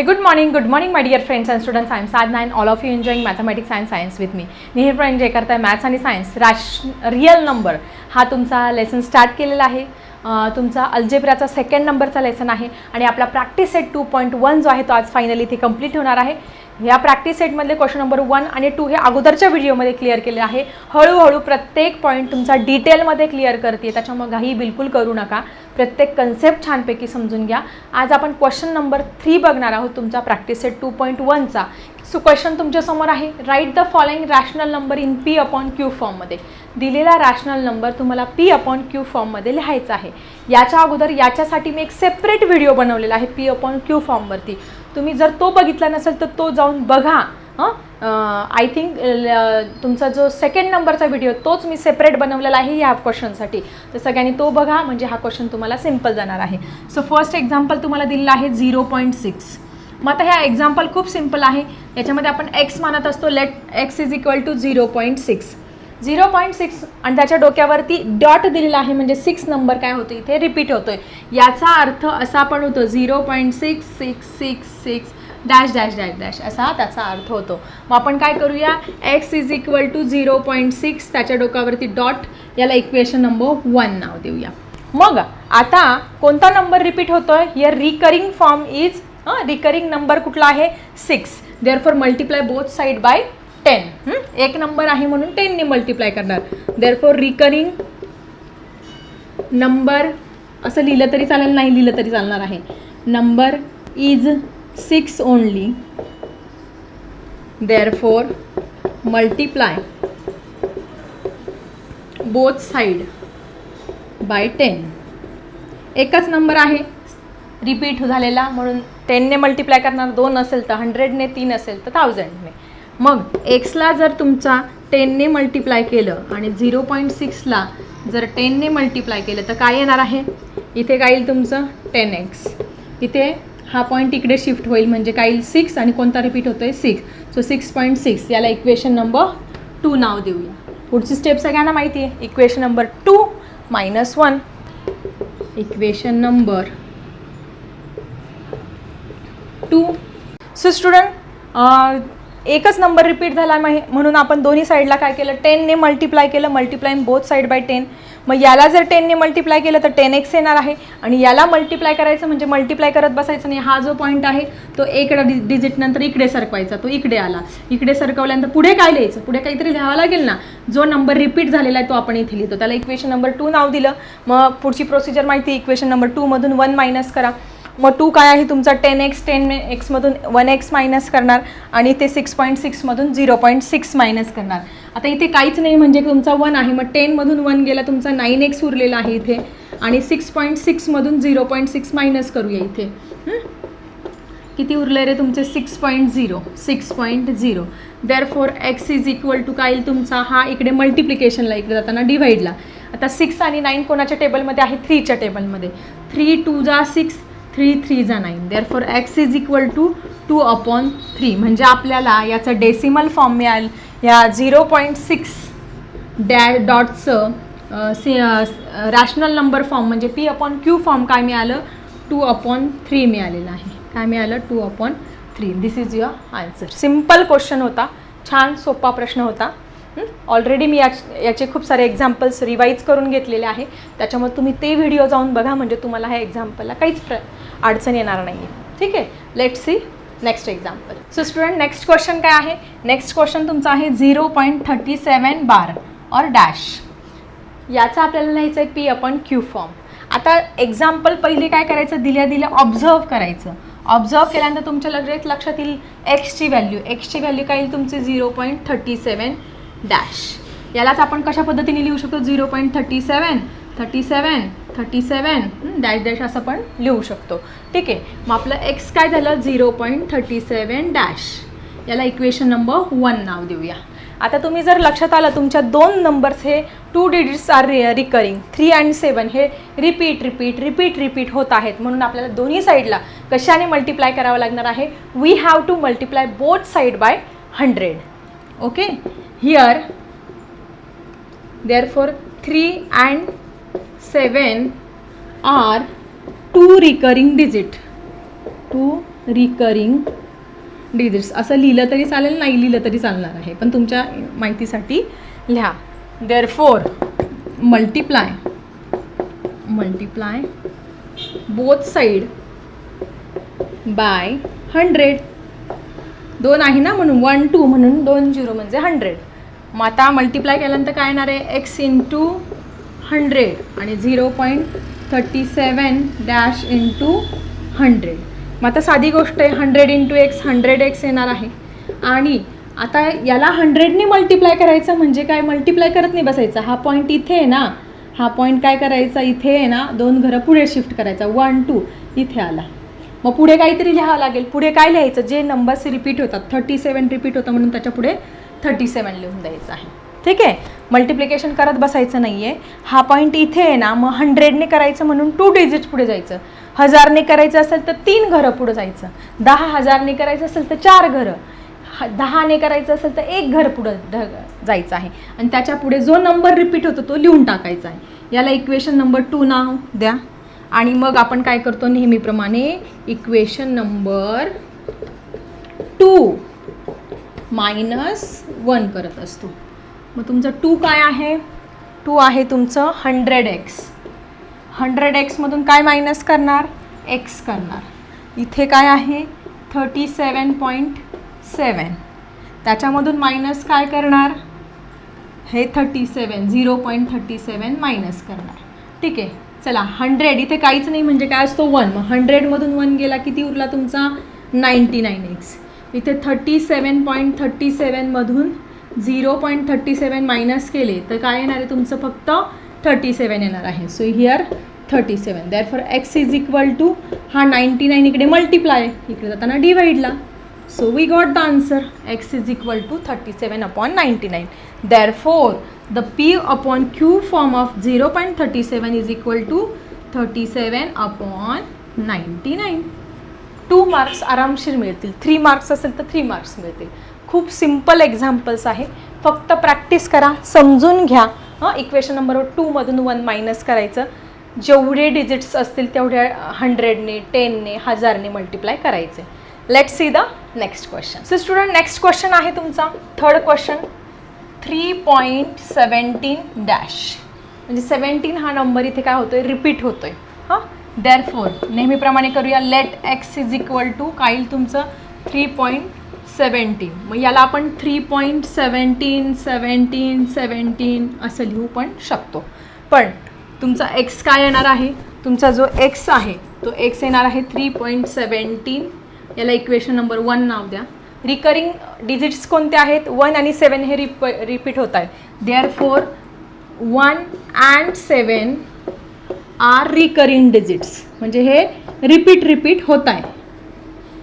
Hey, good morning, good morning, my dear friends and students. I am Sadna and all of you enjoying mathematics and science with me. मी हे enjoy करताय maths आणि science rash real number हा तुमचा lesson start केलेला आहे तुमचा अल्जेब्राचा second नंबरचा lesson आहे आणि आपला practice set two point one जो आहे तो आज फायनली इथे कंप्लीट होणार आहे या प्रॅक्टिस सेटमधले क्वेश्चन नंबर वन आणि टू हे अगोदरच्या व्हिडिओमध्ये क्लिअर केले आहे. हळूहळू प्रत्येक पॉईंट तुमचा डिटेलमध्ये क्लिअर करते त्याच्यामुळे घाई बिलकुल करू नका. प्रत्येक कन्सेप्ट छानपैकी समजून घ्या. आज आपण क्वेश्चन नंबर थ्री बघणार आहोत तुमचा प्रॅक्टिस सेट टू पॉईंट वनचा सो क्वेश्चन तुमच्यासमोर आहे. Write the following rational number in p upon q फॉर्ममध्ये दिलेला रॅशनल नंबर तुम्हाला पी अपॉन क्यू फॉर्ममध्ये लिहायचा आहे. याच्या अगोदर याच्यासाठी मी एक सेपरेट व्हिडिओ बनवलेला आहे पी अपॉन क्यू फॉर्मवरती तुम्ही जर तो बघितला नसेल तर तो जाऊन बघा हां? आय थिंक तुमचा जो सेकंड नंबरचा व्हिडिओ तोच मी सेपरेट बनवलेला आहे ह्या क्वेश्चनसाठी तर सगळ्यांनी तो बघा म्हणजे हा क्वेश्चन तुम्हाला सिंपल जाणार आहे. सो फर्स्ट एक्झाम्पल तुम्हाला दिलेला आहे झिरो पॉईंट सिक्स मग आता ह्या एक्झाम्पल खूप सिंपल आहे. याच्यामध्ये आपण एक्स मानत असतो let x is equal to zero point six zero point six आणि त्याच्या डोक्यावरती डॉट दिलेला आहे म्हणजे सिक्स नंबर काय होतो इथे रिपीट होतोय. याचा अर्थ असा पण होतो zero point six six six six dash dash dash dash असा त्याचा अर्थ होतो. मग आपण काय करूया x is equal to zero point six त्याच्या डोक्यावरती डॉट याला इक्वेशन नंबर वन नाव देऊया. मग आता कोणता नंबर रिपीट होतोय? Here recurring form is recurring number कुठला आहे? Six therefore multiply both side by ten. एक नंबर आहे म्हणून टेनने मल्टिप्लाय करणार. देअर फॉर रिकरिंग नंबर असं लिहिलं तरी चालेल नाही लिहिलं तरी चालणार आहे. Number is six only therefore multiply both side by ten एकच नंबर आहे. रिपीट झालेला म्हणून टेनने मल्टिप्लाय करणार दोन असेल तर हंड्रेडने तीन असेल तर थाउजंडने मग एक्सला जर तुमचा टेनने मल्टिप्लाय केलं आणि झिरो पॉईंट सिक्सला जर टेनने मल्टिप्लाय केलं तर काय येणार आहे? इथे काय येईल तुमचं? टेन एक्स इथे हा पॉईंट इकडे शिफ्ट होईल म्हणजे काय येईल? सिक्स आणि कोणता रिपीट होतो आहे six so six point six याला इक्वेशन नंबर टू नाव देऊया. पुढची स्टेप सगळ्यांना माहिती आहे equation number two minus one equation number two so student एकच नंबर रिपीट झाला म्हणून आपण दोन्ही साईडला काय केलं? टेनने मल्टिप्लाय केलं. Multiply both side by ten मग याला जर टेनने मल्टिप्लाय केलं तर टेन एक्स येणार आहे. आणि याला मल्टिप्लाय करायचं म्हणजे मल्टिप्लाय करत बसायचं नाही. हा जो पॉईंट आहे तो एक डि डिजिट नंतर इकडे सरकवायचा. तो इकडे आला. इकडे सरकवल्यानंतर पुढे काय लिहायचं? पुढे काहीतरी लिहावं लागेल ना? जो नंबर रिपीट झालेला आहे तो आपण इथे लिहितो. त्याला इक्वेशन नंबर टू नाव दिलं. मग पुढची प्रोसिजर माहिती इक्वेशन नंबर टूमधून वन मायनस करा. मग टू काय आहे? तुमचा टेन एक्स टेन एक्समधून वन एक्स मायनस करणार आणि ते सिक्स पॉईंट सिक्समधून झिरो पॉईंट सिक्स मायनस करणार. आता इथे काहीच नाही म्हणजे तुमचा वन आहे. मग टेनमधून वन गेला तुमचा नाईन एक्स उरलेला आहे इथे. आणि सिक्स पॉईंट सिक्समधून झिरो पॉईंट सिक्स मायनस करूया इथे. किती उरले रे तुमचे? Six point zero. Six point zero. Therefore x is equal to काय येईल तुमचा? हा इकडे मल्टिप्लिकेशनला इकडे जाताना डिव्हाइडला आता सिक्स आणि नाईन कोणाच्या टेबलमध्ये आहे? थ्रीच्या टेबलमध्ये थ्री टू जा सिक्स थ्री थ्री जा nine. Therefore x is equal to two upon three म्हणजे आपल्याला याचं डेसिमल फॉर्म मिळाल. या झिरो पॉईंट सिक्स डॅ डॉटचं सी रॅशनल नंबर फॉर्म म्हणजे पी अपॉन क्यू फॉर्म काय मिळालं? टू अपॉन थ्री मिळालेलं आहे. काय मिळालं? Two upon three this is your answer simple question होता. छान सोपा प्रश्न होता. ऑलरेडी मी याच याचे खूप सारे एक्झाम्पल्स रिवाईज करून घेतलेले आहे. त्याच्यामुळे तुम्ही ते व्हिडिओ जाऊन बघा म्हणजे तुम्हाला ह्या एक्झाम्पलला काहीच प्र अडचण येणार नाही आहे ठीक आहे? Let see next example so student next question काय आहे? नेक्स्ट क्वेश्चन तुमचा आहे zero point thirty seven bar और डॅश याचा आपल्याला लिहायचं आहे पी अपॉन क्यू फॉर्म आता एक्झाम्पल पहिले काय करायचं? दिल्या दिल्या ऑब्झर्व करायचं. ऑब्झर्व केल्यानंतर तुमच्या लगेच लक्षात येईल एक्सची व्हॅल्यू एक्सची व्हॅल्यू काय येईल तुमची? Zero point thirty seven dash. यालाच आपण कशा पद्धतीने लिहू शकतो? Zero point thirty seven thirty seven thirty seven dash dash असं पण लिहू शकतो. ठीक आहे मग आपलं एक्स काय झालं? Zero point thirty seven dash. याला इक्वेशन नंबर वन नाव देऊया. आता तुम्ही जर लक्षात आलं तुमच्या दोन नंबर्स हे टू डिजिट्स आर रि रिकरिंग थ्री अँड सेवन हे रिपीट रिपीट रिपीट रिपीट होत आहेत. म्हणून आपल्याला दोन्ही साईडला कशाने मल्टिप्लाय करावं लागणार आहे? We have to multiply both side by hundred okay here therefore three and seven are two recurring digit two recurring digits असं लिहिलं तरी चालेल नाही लिहिलं तरी चालणार आहे. पण तुमच्या माहितीसाठी लिहा. Therefore multiply multiply both side by hundred दोन आहे ना म्हणून वन टू म्हणून दोन झिरो म्हणजे हंड्रेड मग आता मल्टिप्लाय केल्यानंतर काय येणार आहे? एक्स इंटू हंड्रेड आणि zero point thirty seven dash into hundred मग आता साधी गोष्ट आहे hundred into x hundred x येणार आहे. आणि आता याला हंड्रेडने मल्टिप्लाय करायचं म्हणजे काय? मल्टिप्लाय करत नाही बसायचं. हा पॉईंट इथे आहे ना. हा पॉईंट काय करायचा? इथे आहे ना. दोन घरं पुढे शिफ्ट करायचा. वन टू इथे आला. मग पुढे काहीतरी लिहावं लागेल. पुढे काय लिहायचं? जे नंबर्स रिपीट होतात. थर्टी सेवन रिपीट होतं म्हणून त्याच्या पुढे थर्टी सेवन लिहून द्यायचं आहे. ठीक आहे? मल्टिप्लिकेशन करत बसायचं नाही आहे हा पॉईंट इथे आहे ना मग हंड्रेडने करायचं म्हणून टू डिजिट पुढे जायचं. हजारने करायचं असेल तर तीन घरं पुढे जायचं. दहा हजारने करायचं असेल तर चार घरं. ह दहाने करायचं असेल तर एक घर पुढं ढ- जायचं आहे. आणि त्याच्या पुढे जो नंबर रिपीट होतो तो लिहून टाकायचा आहे. याला इक्वेशन नंबर टू नाव द्या. आणि मग आपण काय करतो नेहमीप्रमाणे? Equation number two minus one करत असतो. मग तुमचं टू काय आहे? टू आहे तुमचं हंड्रेड एक्स हंड्रेड एक्समधून काय मायनस करणार? एक्स करणार. इथे काय आहे? थर्टी सेवन पॉईंट सेवन त्याच्यामधून मायनस काय करणार? हे thirty seven zero point thirty seven minus करणार. ठीक आहे? चला हंड्रेड इथे काहीच नाही म्हणजे काय असतो वन मग हंड्रेडमधून वन गेला किती उरला तुमचा? नाईंटी नाईन एक्स इथे thirty seven point thirty सेवनमधून zero point thirty seven minus केले तर काय येणार आहे तुमचं फक्त? थर्टी सेवन येणार आहे. So here thirty seven therefore x is equal to हा नाईंटी नाईन इकडे मल्टिप्लाय इकडे जाताना डिवाईडला So we got the answer. X is equal to 37 upon 99. Therefore, the p upon q form of 0.37 is equal to 37 upon 99. Two marks आरामशीर मिळतील. Three marks असेल तर three marks मिळतील. खूप सिंपल एक्झाम्पल्स आहे. फक्त प्रॅक्टिस करा समजून घ्या. हां इक्वेशन नंबर टूमधून वन मायनस करायचं. जेवढे डिजिट्स असतील तेवढ्या हंड्रेडने टेनने हजारने मल्टिप्लाय करायचे. Let see the next question so student next question आहे तुमचा. Third question three point seventeen dash म्हणजे सेवन्टीन हा नंबर इथे काय होतोय? रिपीट होतोय. हां? देअर फोर नेहमीप्रमाणे करूया. Let x is equal to काय येईल तुमचं? थ्री पॉईंट सेवन्टीन मग याला आपण three point seventeen seventeen seventeen असं लिहू पण शकतो. पण तुमचा एक्स काय येणार आहे? तुमचा जो एक्स आहे तो एक्स येणार आहे थ्री पॉईंट सेवन्टीन याला इक्वेशन नंबर वन नाव द्या. रिकरिंग डिजिट्स कोणते आहेत? वन आणि सेवन हे रिप रिपीट होत आहेत. Therefore one and seven are recurring digits म्हणजे हे रिपीट रिपीट होत आहे.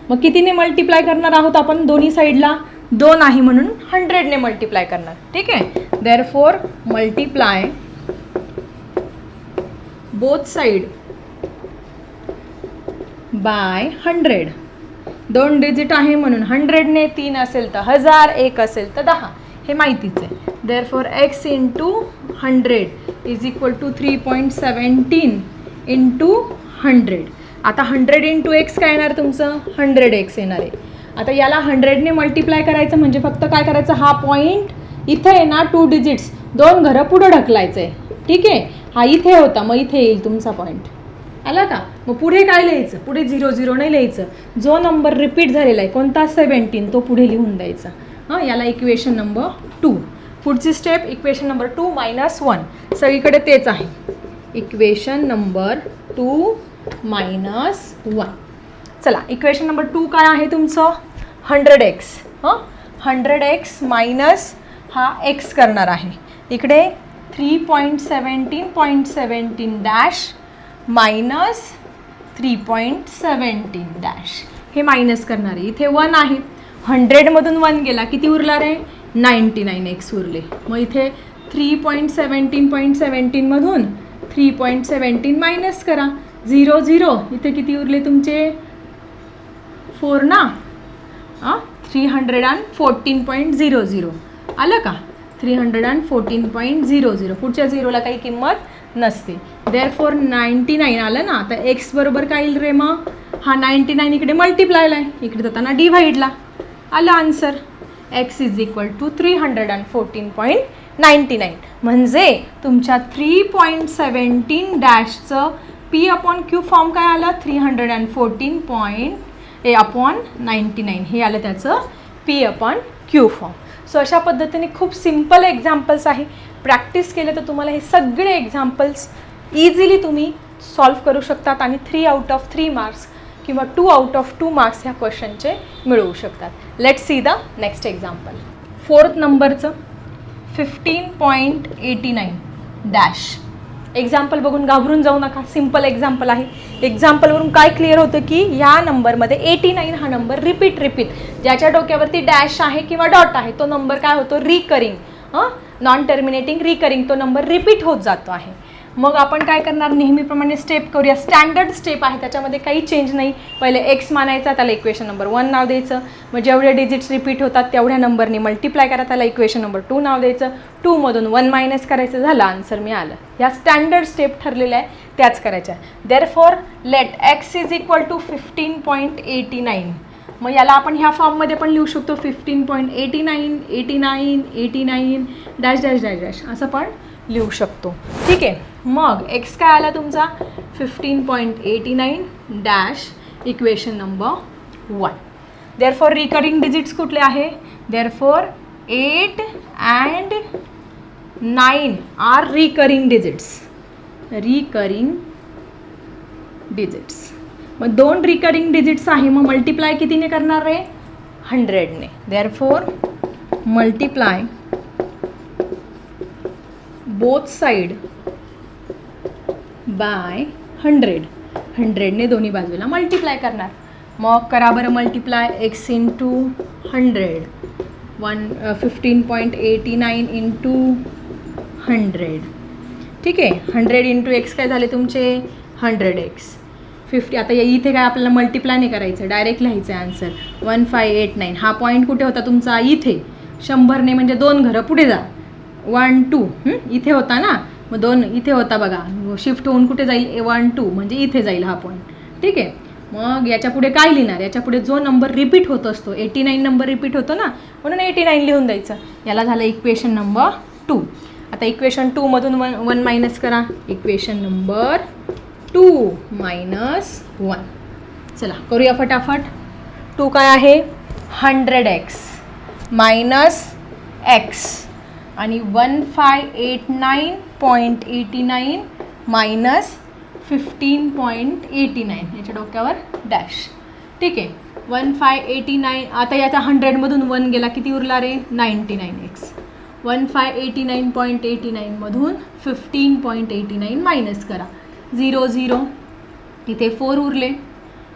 मग कितीने मल्टिप्लाय करणार आहोत आपण दोन्ही साईडला दोन आहे म्हणून हंड्रेडने मल्टिप्लाय करणार. ठीक आहे? Therefore multiply both side by hundred दोन डिजिट आहे म्हणून हंड्रेडने तीन असेल तर हजार एक असेल तर दहा. हे माहितीच आहे. Therefore x into hundred is equal to three point seventeen into hundred आता हंड्रेड इंटू एक्स काय येणार तुमचं? हंड्रेड एक्स येणार आहे. आता याला हंड्रेडने मल्टिप्लाय करायचं म्हणजे फक्त काय करायचं? हा पॉईंट इथे आहे ना टू डिजिट्स दोन घरं पुढं ढकलायचं आहे ठीक आहे? हा इथे होता मग इथे येईल तुमचा पॉईंट आला का? मग पुढे काय लिहायचं? पुढे झिरो झिरो नाही लिहायचं. जो नंबर रिपीट झालेला आहे कोणता? सेवन्टीन तो पुढे लिहून द्यायचा. हां याला इक्वेशन नंबर टू पुढची step equation number two minus one सगळीकडे तेच आहे. Equation number two minus one चला इक्वेशन नंबर टू काय आहे तुमचं? हंड्रेड एक्स हां हंड्रेड एक्स मायनस हा एक्स करणार आहे. इकडे three point seventeen point seventeen dash minus three point seventeen dash हे मायनस करणार. आहे इथे वन आहे. हंड्रेडमधून वन गेला. किती उरला रे? नाईंटी नाईन एक्स उरले. मग इथे थ्री पॉईंट सेवन्टीन पॉईंट सेवन्टीनमधून थ्री पॉईंट सेवन्टीन मायनस करा. झिरो झिरो इथे किती उरले तुमचे? फोर ना? हां three hundred and fourteen point zero zero आलं का? Three hundred and fourteen point zero zero पुढच्या झिरोला काही किंमत नसते. देअर फोर नाईंटी नाईन आलं ना आता एक्स बरोबर काय येईल रे मग? हा नाईन्टी नाईन इकडे मल्टिप्लायला आहे इकडे जाताना डिव्हाइडला आलं answer x is equal to three hundred and fourteen point ninety nine म्हणजे तुमच्या थ्री पॉईंट सेवन्टीन डॅशचं पी अपॉन क्यू फॉर्म काय आलं? Three hundred and fourteen point a upon ninety nine हे आलं त्याचं p upon q form so अशा पद्धतीने खूप सिंपल एक्झाम्पल्स आहे. प्रॅक्टिस केलं तर तुम्हाला हे सगळे एक्झाम्पल्स इझिली तुम्ही सॉल्व करू शकतात आणि three out of three marks किंवा two out of two marks ह्या क्वेश्चनचे मिळवू शकतात. Let see the next example fourth नंबरचं fifteen point eighty nine dash example बघून घाबरून जाऊ नका. सिंपल एक्झाम्पल आहे. एक्झाम्पलवरून काय क्लिअर होतं की ह्या नंबरमध्ये एटी नाईन हा नंबर रिपीट रिपीट ज्याच्या डोक्यावरती डॅश आहे किंवा डॉट आहे तो नंबर काय होतो? रिकरिंग हां? नॉन टर्मिनेटिंग रिकरिंग तो नंबर रिपीट होत जातो आहे. मग आपण काय करणार? नेहमीप्रमाणे स्टेप करूया. स्टँडर्ड स्टेप आहे. त्याच्यामध्ये काही चेंज नाही. पहिले एक्स मानायचा त्याला इक्वेशन नंबर वन नाव द्यायचं. मग जेवढे डिजिट्स रिपीट होतात तेवढ्या नंबरनी मल्टिप्लाय करा. त्याला इक्वेशन नंबर टू नाव द्यायचं. टूमधून वन मायनस करायचं झालं. आन्सर मिळालं. ह्या स्टँडर्ड स्टेप ठरलेल्या आहे त्याच करायच्या therefore let x is equal to fifteen point eighty nine मग याला आपण ह्या फॉर्ममध्ये पण लिहू शकतो fifteen point eighty nine eighty nine eighty nine dash dash dash dash असं पण लिहू शकतो. ठीक आहे. मग एक्स काय आला तुमचा? Fifteen point eighty nine dash equation number one therefore recurring digits कुठले आहे? Therefore eight and nine are recurring digits recurring digits मग दोन रिकरिंग डिजिट्स आहे. मग मल्टिप्लाय कितीने करणार आहे हंड्रेडने therefore multiply both side by hundred हंड्रेडने दोन्ही बाजूला मल्टिप्लाय करणार. मग करा बरं multiply x into hundred one fifteen point eighty nine into hundred ठीक आहे? हंड्रेड इंटू एक्स काय झाले तुमचे? हंड्रेड एक्स फिफ्टी आता या इथे काय आपल्याला मल्टिप्लाय नाही करायचं डायरेक्ट लिहायचं आहे answer one five eight nine हा पॉईंट कुठे होता तुमचा? इथे. शंभरने म्हणजे दोन घरं. पुढे जा. वन टू इथे होता ना? मग दोन इथे होता बघा. शिफ्ट होऊन कुठे जाईल? वन टू म्हणजे इथे जाईल हा पॉईंट ठीक आहे? मग याच्यापुढे काय लिहिणार? याच्यापुढे जो नंबर रिपीट होत असतो. एटी नाईन नंबर रिपीट होतो ना? म्हणून एटी नाईन लिहून द्यायचं. याला झालं इक्वेशन नंबर टू आता इक्वेशन टूमधून वन वन मायनस करा. Equation number two minus one. चला करूया फटाफट. टू काय आहे? Hundred x minus x. आणि one five eight nine point eighty nine minus fifteen point eighty nine. याच्या डोक्यावर डॅश. ठीक आहे. वन फाय एटी नाईन आता याचा हंड्रेडमधून वन गेला किती उरला रे? Ninety nine x. One five eighty nine point eighty नाईनमधून fifteen point eighty nine minus करा. Zero zero. इथे फोर उरले.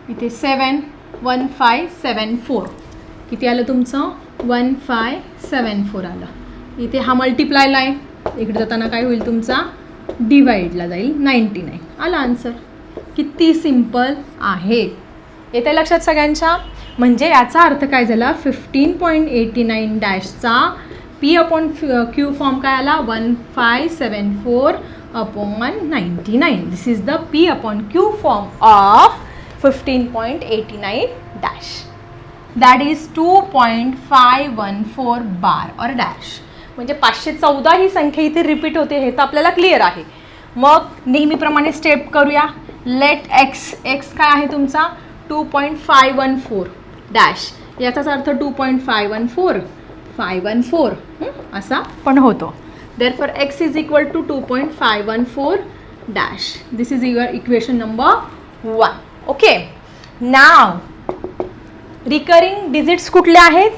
इथे seven one five seven four. किती आलं तुमचं? वन फाय सेवन फोर आलं. इथे हा मल्टिप्लायला आहे इकडे जाताना काय होईल तुमचा? डिवाईडला जाईल नाईन्टी नाईन आला आन्सर किती सिंपल आहे. येते लक्षात सगळ्यांच्या? म्हणजे याचा अर्थ काय झाला? फिफ्टीन पॉईंट एटी नाईन डॅशचा पी अपॉन क्यू फॉर्म काय आला? One five seven four upon ninety nine this is the p upon q form of fifteen point eighty nine dash that is two point five one four bar or dash म्हणजे पाचशे चौदा ही संख्या इथे repeat होते हे तर आपल्याला clear आहे. मग नेहमीप्रमाणे स्टेप करूया. लेट एक्स एक्स काय आहे तुमचा? Two point five one four dash याचाच अर्थ two point five one four five one four असा पण होतो. Therefore x is equal to two point five one four dash this is now equation number one okay now recurring digits कुठल्या आहेत?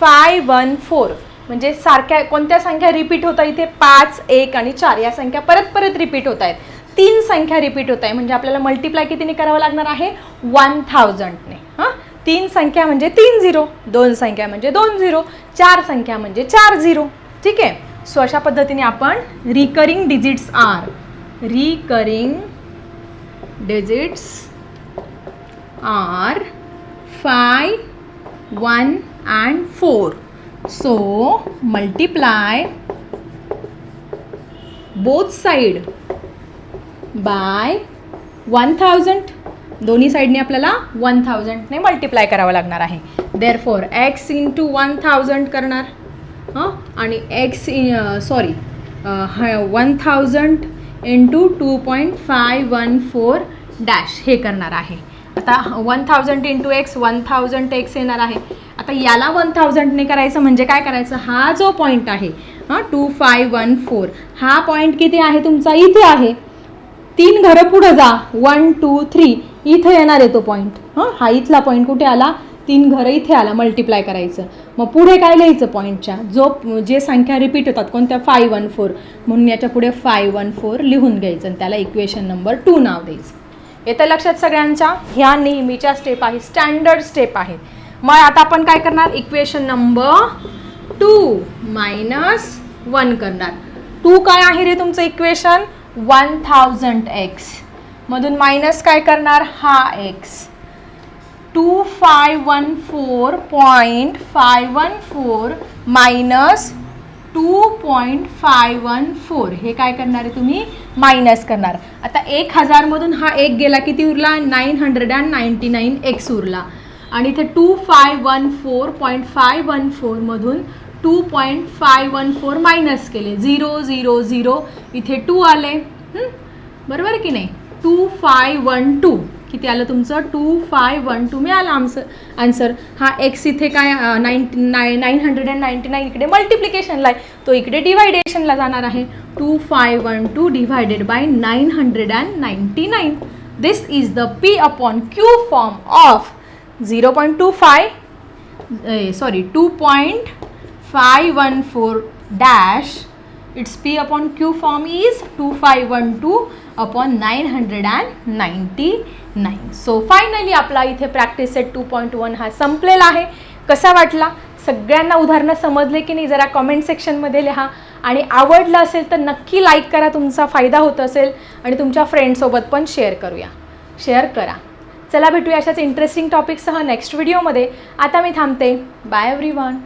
Five one four म्हणजे सारख्या कोणत्या संख्या repeat होता इथे? पाच एक आणि चार. या संख्या परत परत रिपीट होत आहेत. तीन संख्या रिपीट होत आहे. म्हणजे आपल्याला मल्टिप्लाय कितीने करावं लागणार आहे? वन थाउजंडने हां? तीन संख्या म्हणजे तीन झिरो दोन संख्या म्हणजे दोन झिरो चार संख्या म्हणजे चार झिरो ठीक आहे? सो अशा पद्धतीने आपण recurring digits are recurring digits are five one and four so multiply both side by one thousand दोन्ही साईडने आपल्याला वन थाउजंडने मल्टिप्लाय करावं लागणार आहे. Therefore x into one thousand करणार. हां? आणि x sorry one thousand into two point five one four dash हे करणार आहे. आता one thousand into x one thousand x येणार आहे. आता याला वन थाउजंडने करायचं म्हणजे काय करायचं? हा जो पॉईंट आहे हां टू फाय वन फोर हा पॉईंट किती आहे तुमचा? इथे आहे. तीन घरं पुढं जा. वन टू थ्री इथं येणार आहे तो पॉईंट हां हा इथला पॉईंट कुठे आला? तीन घरं इथे आला मल्टिप्लाय करायचं. मग पुढे काय लिहायचं पॉईंटच्या जो जे संख्या रिपीट होतात कोणत्या? फाय वन फोर म्हणून याच्यापुढे फाय वन फोर लिहून घ्यायचं आणि त्याला इक्वेशन नंबर टू नाव द्यायचं. येतं लक्षात सगळ्यांच्या? ह्या नेहमीच्या स्टेप आहेत स्टँडर्ड स्टेप आहेत मग आता आपण काय करणार? Equation number two minus one करणार. टू काय आहे रे तुमचं इक्वेशन वन थाउजंड एक्स मधून मायनस काय करणार? हा x two five one four point five one four minus two point five one four हे काय करणार आहे तुम्ही? मायनस करणार. आता एक हजारमधून हा एक गेला किती उरला? Nine hundred and ninety nine x उरला. आणि इथे two five one four point five one फोरमधून two point five one four minus केले. झिरो झिरो झिरो इथे टू आले. बरोबर की नाही? टू फाय वन टू किती आलं तुमचं टू फाय वन टू मिळालं आमचं. आन्सर हा एक्स इथे काय नाईन नाय nine hundred and ninety nine इकडे मल्टिप्लिकेशनला आहे. तो इकडे डिवायडेशनला जाणार आहे. Two five one two divided by nine hundred and ninety nine this is the p upon q form of zero point two five sorry two point five one four dash it's p upon q form is two five one two upon nine hundred and ninety नाही. So finally आपला इथे practice set two point one हा संपलेला आहे. कसा वाटला? सगळ्यांना उदाहरणं समजले की नाही? जरा कमेंट सेक्शनमध्ये लिहा. आणि आवडलं असेल तर नक्की लाईक करा. तुमचा फायदा होत असेल. आणि तुमच्या फ्रेंडसोबत पण शेअर करूया. शेअर करा. चला भेटूया अशाच इंटरेस्टिंग टॉपिकसह नेक्स्ट व्हिडिओमध्ये आता मी थांबते. Bye every one